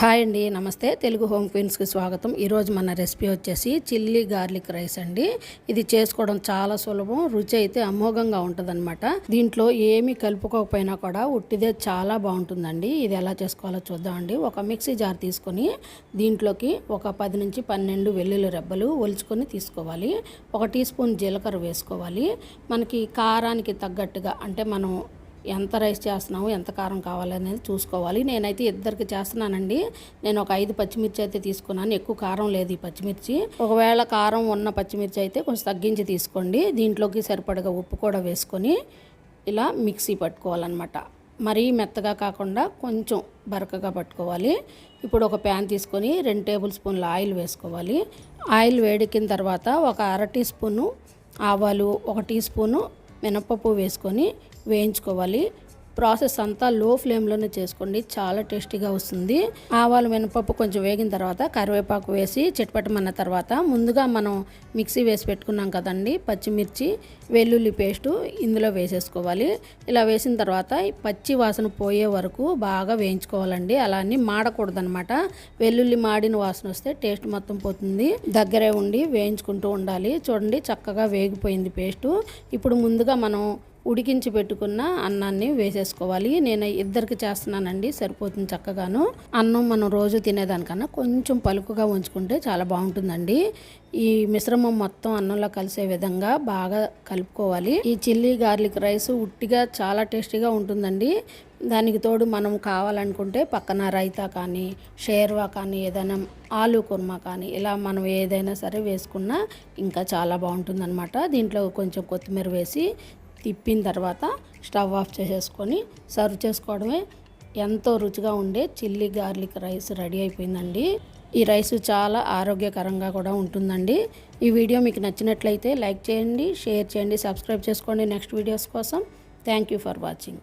Hi అండి నమస్తే. Telugu home క్వీన్స్కి స్వాగతం. ఈరోజు మన రెసిపీ వచ్చేసి చిల్లీ గార్లిక్ రైస్ అండి. ఇది చేసుకోవడం చాలా సులభం రుచి అయితే అమోఘంగా ఉంటుందన్నమాట. దీంట్లో ఏమి కలుపుకోకపోయినా కూడా ఉట్టిదే చాలా బాగుంటుందండి. ఇది ఎలా చేసుకోవాలో చూద్దామండి ఒక మిక్సీ జార్ తీసుకొని దీంట్లోకి ఒక పది నుంచి పన్నెండు వెల్లుల్లి రెబ్బలు ఒలుచుకొని తీసుకోవాలి. ఒక టీ స్పూన్ జీలకర్ర వేసుకోవాలి. మనకి కారానికి తగ్గట్టుగా అంటే మనం ఎంత రైస్ చేస్తున్నాము ఎంత కారం కావాలనేది చూసుకోవాలి. నేనైతే ఇద్దరికి చేస్తున్నానండి. నేను ఒక ఐదు పచ్చిమిర్చి అయితే తీసుకున్నాను. ఎక్కువ కారం లేదు ఈ పచ్చిమిర్చి. ఒకవేళ కారం ఉన్న పచ్చిమిర్చి అయితే కొంచెం తగ్గించి తీసుకోండి. దీంట్లోకి సరిపడగా ఉప్పు కూడా వేసుకొని ఇలా మిక్సీ పట్టుకోవాలన్నమాట. మరీ మెత్తగా కాకుండా కొంచెం బరకగా పట్టుకోవాలి. ఇప్పుడు ఒక ప్యాన్ తీసుకొని రెండు టేబుల్ స్పూన్ల ఆయిల్ వేసుకోవాలి. ఆయిల్ వేడికిన తర్వాత ఒక అర టీ స్పూను ఆవాలు ఒక టీ స్పూను మినపప్పు వేసుకొని వేయించుకోవాలి. ప్రాసెస్ అంతా లో ఫ్లేమ్లోనే చేసుకోండి. చాలా టేస్టీగా వస్తుంది. ఆవాలు మినపప్పు కొంచెం వేగిన తర్వాత కరివేపాకు వేసి చిట్పట్టమన్న తర్వాత ముందుగా మనం మిక్సీ వేసి పెట్టుకున్నాం కదండి. పచ్చిమిర్చి వెల్లుల్లి పేస్టు ఇందులో వేసేసుకోవాలి. ఇలా వేసిన తర్వాత పచ్చి వాసన పోయే వరకు బాగా వేయించుకోవాలండి. అలా అని మాడకూడదనమాట వెల్లుల్లి మాడిన వాసన వస్తే టేస్ట్ మొత్తం పోతుంది. దగ్గరే ఉండి వేయించుకుంటూ ఉండాలి. చూడండి చక్కగా వేగిపోయింది పేస్టు. ఇప్పుడు ముందుగా మనం ఉడికించి పెట్టుకున్న అన్నాన్ని వేసేసుకోవాలి. నేను ఇద్దరికి చేస్తున్నానండి సరిపోతుంది చక్కగాను. అన్నం మనం రోజు తినేదానికన్నా కొంచెం పలుకుగా ఉంచుకుంటే చాలా బాగుంటుందండి. ఈ మిశ్రమం మొత్తం అన్నంలో కలిసే విధంగా బాగా కలుపుకోవాలి. ఈ చిల్లీ గార్లిక్ రైస్ ఉట్టిగా చాలా టేస్టీగా ఉంటుందండి. దానికి తోడు మనం కావాలనుకుంటే పక్కన రైతా కానీ షేర్వా కానీ ఏదైనా ఆలు కుర్మా కానీ ఇలా మనం ఏదైనా సరే వేసుకున్నా ఇంకా చాలా బాగుంటుందన్నమాట. దీంట్లో కొంచెం కొత్తిమీర వేసి తిప్పిన తర్వాత స్టవ్ ఆఫ్ చేసేసుకొని సర్వ్ చేసుకోవడమే ఎంతో రుచిగా ఉండే చిల్లీ గార్లిక్ రైస్ రెడీ అయిపోయిందండి. ఈ రైస్ చాలా ఆరోగ్యకరంగా కూడా ఉంటుందండి. ఈ వీడియో మీకు నచ్చినట్లయితే లైక్ చేయండి షేర్ చేయండి సబ్స్క్రైబ్ చేసుకోండి. నెక్స్ట్ వీడియోస్ కోసం థ్యాంక్ యూ ఫర్ వాచింగ్.